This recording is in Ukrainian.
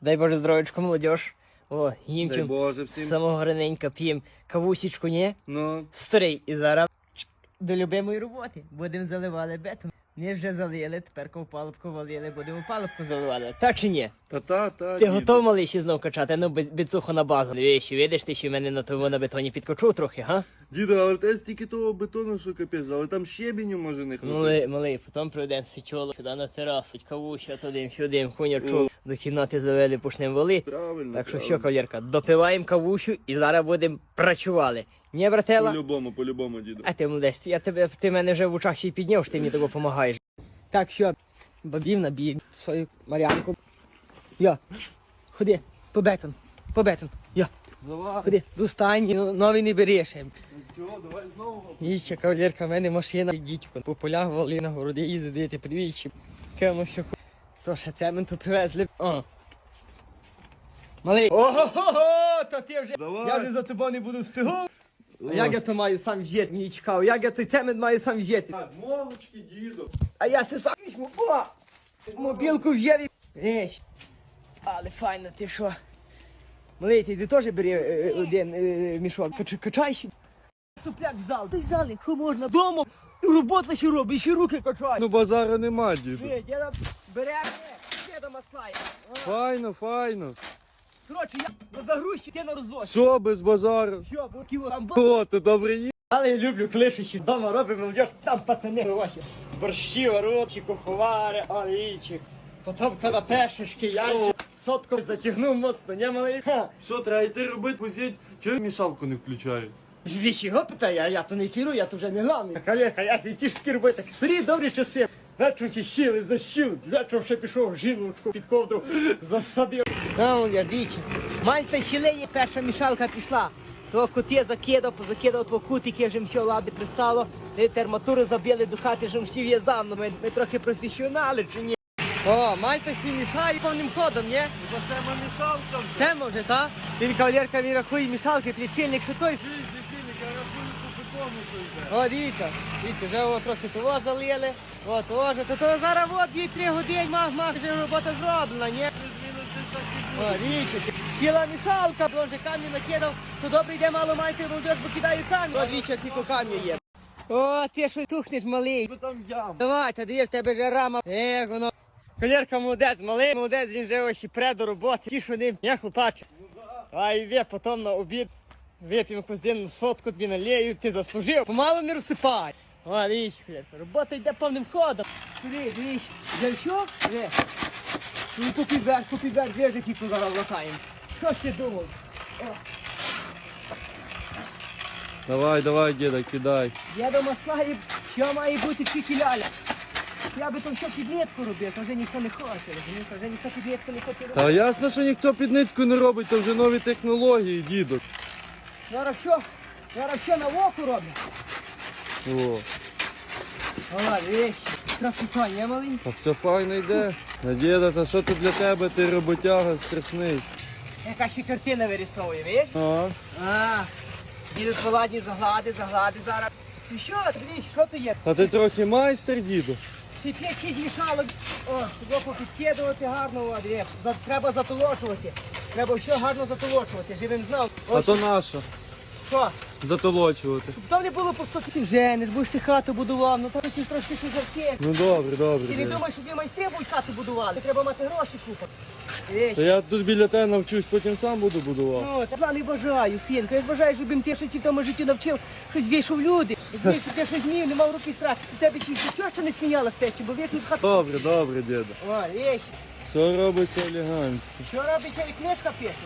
Дай Боже здоровечко, молодіж. О, їм Дай чим Боже всім. самого раненька п'ємо кавусічку, ні? Ну, Старий, і зараз до любимої роботи. Будемо заливати бетон. Не вже залили, тепер ковпалубку валили, будемо палубку заливати. Так чи ні? та-та, та. Ти діду. готов малий ще знов качати? Ну, біцуху на базу. Вещі, видиш, ти ще в мене на тому на бетоні підкочув трохи, га? Діду, але те стільки того бетону, що капець, але там щебеню може не хватить. Малий, малий, потім прийдемо сичоло сюди на терасу, кавуща туди, сюди, конячок. До кімнати завели, почнемо валити. Правильно. Так що що, правильно. кавалерка, допиваємо кавущу і зараз будемо працювали. Ні, братела? По-любому, по-любому, діду. А ти молодець, я тебе, ти мене вже в очах ще й підняв, що ти мені того допомагаєш. Так, що, бабів набій свою Мар'янку. Я, ходи, по бетон, по бетон. Я, Давай. ходи, достань, ну, новий не береш. Чого, давай знову. Їсть, кавалерка, в мене машина, дідько. По полях вали на городи їздити, подивіться. Кемо що ху- То ще цементу привезли. О. Малий. Ого-го, то ти вже. Давай. Я вже за тобою не буду встигав. А як я то маю сам взяти, не чекав, як я той цемент маю сам взяти. Так, мовочки, діду. А я се сам візьму. О! Мобілку взяв і... Ей, але файно, ти що? Малий, ти теж бери е, один е, мішок, Кач, качай. Супляк в зал, той зал, якщо можна, дома, робота ще робить, ще руки качай. Ну, базару нема, діду. Ей, діда, бере, діда маслає. Файно, файно. Коротше, я на загрузчі, ти на розвоз. Що без базару? Що, бо ківо там О, то добре ні. Але я люблю, коли ще вдома робимо, молодіж, там пацани ваші. Борщі, варочі, куховари, олійчик. Потім канапешечки, яйчик. Сотку затягнув моцно, не малий. Ха. Що, треба йти робити, позіть? Чого мішалку не включає? Віщі його питає, а я то не керую, я то вже не главний. Калека, я сі ті ж таки робити, так старі добрі часи. Вечором ті щили, защив, вечором ще пішов жіночку під ковдру, засадив. Ну, я дичі. Мальта щілеє, перша мішалка пішла. То коти закидав, позакидав тво кутики, вже все лади пристало. Е, Терматури забили до хати, вже всі в'язав. Ну, Ми, ми трохи професіонали чи ні? О, Мальта сі мішає повним ходом, ні? Бо це мішалка вже. Все може, так? Він кавалерка він рахує мішалки, лічильник, що той Лічильник, я рахую по бетону, що йде. О, дивіться, дивіться, вже о, трохи того залили, от теж, то, то зараз от 2-3 години мах, мах, вже робота зроблена, ні? Плюс-мінус десь так і О, дивіться, ціла мішалка, бо вже камінь накидав, то добре йде мало майте, бо вже ж покидаю камінь. О, дивіться, кілько камінь є. О, ти що тухнеш, малий. буде. там ям. Давай, та диви, в тебе вже рама. Ех, воно. Колірка молодець, малий молодець, він вже ось і пре до роботи. Ті, що ним, я хлопаче. А і ви потім на обід вип'ємо кузину сотку тобі налею, ти заслужив. Помалу не розсипай. О, дивись, колірка, робота йде повним ходом. Сиди, дивись, вже що? Ну, попід вверх, де ж які зараз латаємо. Що ти думав? Давай, давай, діда, кидай. Я до масла і що має бути тільки ляля. Я би там що піднітку робив, то вже ніхто не хоче, розумієш, вже ніхто піднітку не хоче робити. Та ясно, що ніхто під нитку не робить, то вже нові технології, дідок. Зараз що? Зараз що на оку роблять? О. Красота, є малий? а все файно йде. А діда, та що тут для тебе, ти роботяга страшний. Яка ще картина вирисовує, видиш? А? А, діду поладні заглади, заглади зараз. І що, дивись, що то є? А ти трохи майстер, діду? Ще п'ять шість мішалок. О, його попідкидувати гарно, о, дивись. За- Треба затолочувати. Треба все гарно затолочувати, живим знав. А Ось то наша. що? Затолочувати. Щоб Там не було по 100 тисяч жениш, бо ти хату будував, ну там всі трошки шизарки. Ну добре, добре. Ти не думаєш, що дві майстри будуть хату будували? Треба мати гроші купити. Вещь. Та я тут біля тебе навчусь, потім сам буду будувати. Ну, та не бажаю, синку. Я ж бажаю, щоб їм ти щось в тому житті навчив, щось вийшов люди. Розумієш, що ти щось вмів, не мав руки страх. У тебе ще чого ще не сміялась течі, бо вічно з хати. Добре, добре, діда. О, вещь. Все робиться елегантсько. Що робить, що книжка пише?